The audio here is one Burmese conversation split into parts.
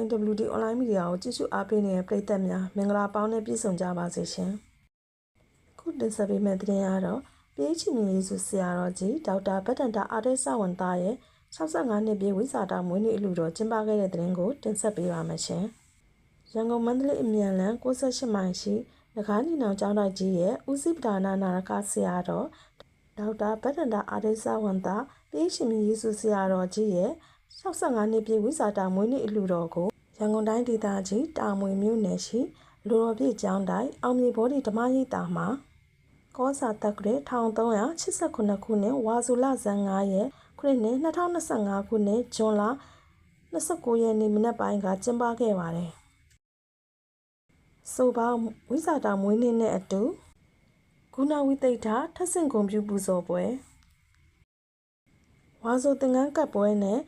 YWD online media ကိုကြည့်ရှုအားပေးနေတဲ့ပရိသတ်များမင်္ဂလာပေါင်းနဲ့ပြည့်စုံကြပါစေရှင်။ခုတင်ဆက်ပေးမယ့်သတင်းကတော့ PH မြင့်ရေးစုဆရာတော်ကြီးဒေါက်တာဗတ္တန်တာအာတေဆဝန်သားရဲ့65နှစ်ပြည့်ဝိဇာတာမွေးနေ့အလှူတော်ကျင်းပခဲ့တဲ့သတင်းကိုတင်ဆက်ပေးပါမယ်ရှင်။ရန်ကုန်မန္တလေးအမြန်လမ်း68မိုင်ရှိငကားညီနောင်ကျောင်းတိုက်ကြီးရဲ့ဦးစီးပဒါနာနာရကဆရာတော်ဒေါက်တာဗတ္တန်တာအာတေဆဝန်သား PH မြင့်ရေးစုဆရာတော်ကြီးရဲ့ 65နှစ်ပြည့်ဝိဇာတာမွေးနေ့အလှူတော်ကိုရန်ကုန်တိုင်းဒေသကြီးတာမွေမြို့နယ်ရှိလူတော်ပြည့်ကျောင်းတိုင်းအောင်မြေဘောဓိဓမ္မရိပ်သာမှာကောစာတက္ကရာ1389ခုနှစ်ဝါဇူလဇန်9ရက်ခုနှစ်2025ခုနှစ်ဇွန်လ29ရက်နေ့မနက်ပိုင်းကကျင်းပခဲ့ပါတယ်။ဆိုပါဝိဇာတာမွေးနေ့နဲ့အတူဂုဏဝိသိဋ္ဌထပ်ဆင့်ဂုံပြူပူဇော်ပွဲဝါဆိုသင်္ကန်းကပ်ပွဲနဲ့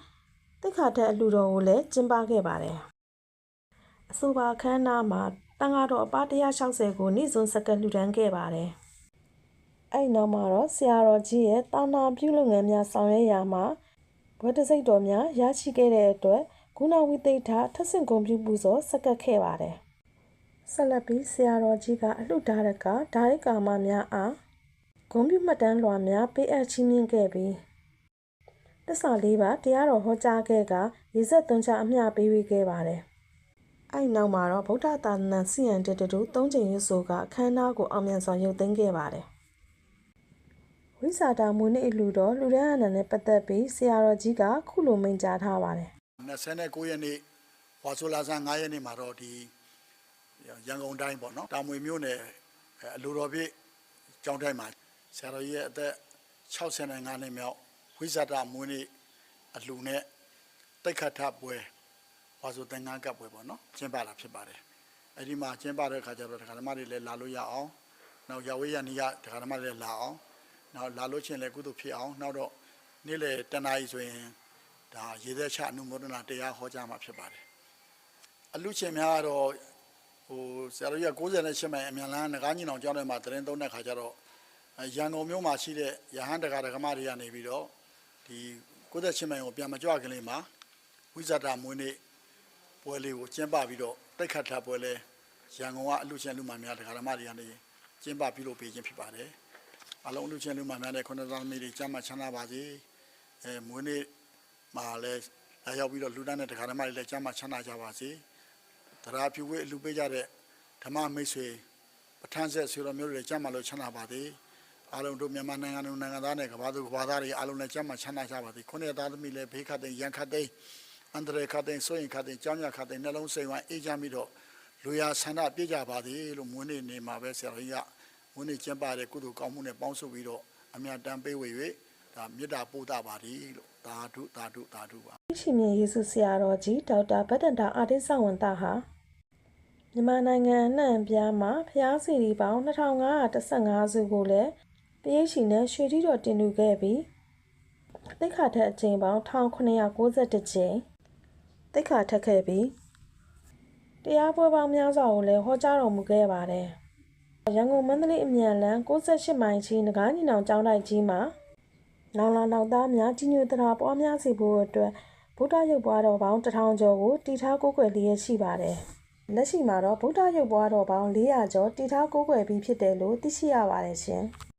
တိခါထက်အလှူတော်ကိုလည်းကျင်းပခဲ့ပါတယ်။အဆိုပါအခမ်းအနားမှာတန်ဃာတော်အပါ160ကိုနေ့စွန်းစက္ကန့်လှူဒန်းခဲ့ပါတယ်။အဲ့နောက်မှာတော့ဆရာတော်ကြီးရဲ့တာနာပြုလုပ်ငန်းများဆောင်ရွက်ရာမှာဘဝတစိတ်တော်များရရှိခဲ့တဲ့အတွက်ဂုဏဝိသိဋ္ဌထပ်ဆင့်ဂုံပြူပူဇော်စက္ကပ်ခဲ့ပါတယ်။ဆက်လက်ပြီးဆရာတော်ကြီးကအလှူဒါရကဒါရိကာမများအားဂုံပြူမှတ်တမ်းလွှာများပေးအပ်ချီးမြှင့်ခဲ့ပြီး တစ္ဆာလေးပါတရားတော်ဟောကြားခဲ့ကရေဆက်သွန်းချအမျှပေးဝေခဲ့ပါတယ်။အဲ့နောက်မှာတော့ဗုဒ္ဓသာသနာစီယန်တတတူ၃ချိန်ရွဆိုကအခမ်းအနားကိုအောင်မြင်စွာရုပ်သိမ်းခဲ့ပါတယ်။ဝိဇာတာမွေးနေ့အလှူတော်လူဒန်းအနန္နဲ့ပတ်သက်ပြီးဆရာတော်ကြီးကခုလိုမိန့်ကြားထားပါတယ်29ရက်နေ့ဝါဆိုလာဆန်း9ရက်နေ့မှာတော့ဒီရန်ကုန်တိုင်းပေါ့နော်တာမွေမြို့နယ်အဲအလိုတော်ပြည့်ကျောင်းတိုင်းမှာဆရာတော်ကြီးရဲ့အသက်65နှစ်မြောက်ဝိ ဇာတမွေးနေ့အလှနဲ့တိတ်ခတ်ထပွဲဝါဆိုသင်္ကန်းကပ်ပွဲပေါ့နော်ကျင်းပတာဖြစ်ပါတယ်အဲဒီမှာကျင်းပတဲ့အခါကျတော့ဒကာဓမ္မတွေလည်းလာလို့ရအောင်နောက်ရဝေးရနီးရဒကာဓမ္မတွေလည်းလာအောင်နောက်လာလို့ချင်းလည်းကုသိုလ်ဖြစ်အောင်နောက်တော့နေ့လေတနားရီဆိုရင်ဒါရေသက်ချအနုမောဒနာတရားဟောကြားမှာဖြစ်ပါတယ်အလူရှင်များကတော့ဟိုဆရာတော်ကြီးက68မိုင်အမြန်လန်းငကားညီနောင်ကျောင်းထဲမှာတရင်သုံးတဲ့ခါကျတော့ရန်ကုန်မြို့မှာရှိတဲ့ရဟန်းတက္ကရာဓမ္မတွေကနေပြီးတော့ ဒီ68မိုင်ကိုပြန်မကြွခင်လေးမှာဝိဇာတာမွေးနေ့ပွဲလေးကိုကျင်းပပြီးတော့တိတ်ခတ်ထပွဲလဲရန်ကုန်ကအလူရှင်လူမှများတက္ကရာဓမ္မတွေကနေကျင်းပပြုလုပ်ပေးခြင်းဖြစ်ပါတယ်အလုံးအလူရှင်လူမှများတဲ့ခုနသားသမီးတွေကျမ်းမှချမ်းသာပါစေအဲမွေးနေ့မှာလည်းလာရောက်ပြီးတော့လူတန်းတဲ့တရားဓမ္မတွေလည်းကျမ်းမာချမ်းသာကြပါစေတရားပြုဝေးအလူပေးကြတဲ့ဓမ္မမိတ်ဆွေပဋ္ဌာန်းဆက်ဆွေတော်မျိုးတွေလည်းကျမ်းမာလို့ချမ်းသာပါစေ အားလုံးတို့မြန်မာနိုင်ငံလူနိုင်ငံသားနဲ့ကမ္ဘာသူကမ္ဘာသားတွေအားလုံးလည်းကျမ်းမာချမ်းသာကြပါစေခုနှစ်သားသမီးလည်းဘေးခတ်တဲ့ရန်ခတ်တဲ့အန္တရာယ်ခတ်တဲ့ဆိုရင်ခတ်တဲ့ကြောင်းရခတ်တဲ့နှလုံးစိမ်ဝိုင်းအေးချမ်းပြီးတော့လူရဆန္ဒပြည့်ကြပါစေလို့မွေးနေ့နေမှာပဲဆရာတော်ကြီးကမွေးနေ့ကျင်းပတဲ့ကုသိုလ်ကောင်းမှုနဲ့ပေါင်းစုပြီးတော့အမြတ်တမ်းပေးဝေ၍ဒါမေတ္တာပို့တာပါသည်လို့သာဓုသာဓုသာဓုပါ။ရှင်မြင့်ယေရှုဆရာတော်ကြီးဒေါက်တာဗတ္တန်တာအာတိဆဝန်တာဟာမြန်မာနိုင်ငံအနှံ့အပြားမှာဖျားစီရီပေါင်း2515စုကိုလည်း ပရိရှိနဲ့ရွှေတိတော်တင်လူခဲ့ပြီးတိတ်ခါထက်အကြိမ်ပေါင်း1992ကြိမ်တိတ်ခါထက်ခဲ့ပြီးတရားပွဲပေါင်းများစွာကိုလည်းဟောကြားတော်မူခဲ့ပါတယ်။ရန်ကုန်မန္တလေးအမြန်လမ်း68မိုင်ချီငကားညီနောင်ကျောင်းတိုက်ကြီးမှာနောင်လာနောက်သားများကြီးညိုတရာပွားများစေဖို့အတွက်ဗုဒ္ဓရုပ်ပွားတော်ပေါင်းတထောင်ကျော်ကိုတည်ထားကိုးကွယ်လျက်ရှိပါတယ်။လက်ရှိမှာတော့ဗုဒ္ဓရုပ်ပွားတော်ပေါင်း400ကျော်တည်ထားကိုးကွယ်ပြီးဖြစ်တယ်လို့သိရှိရပါတယ်ရှင်။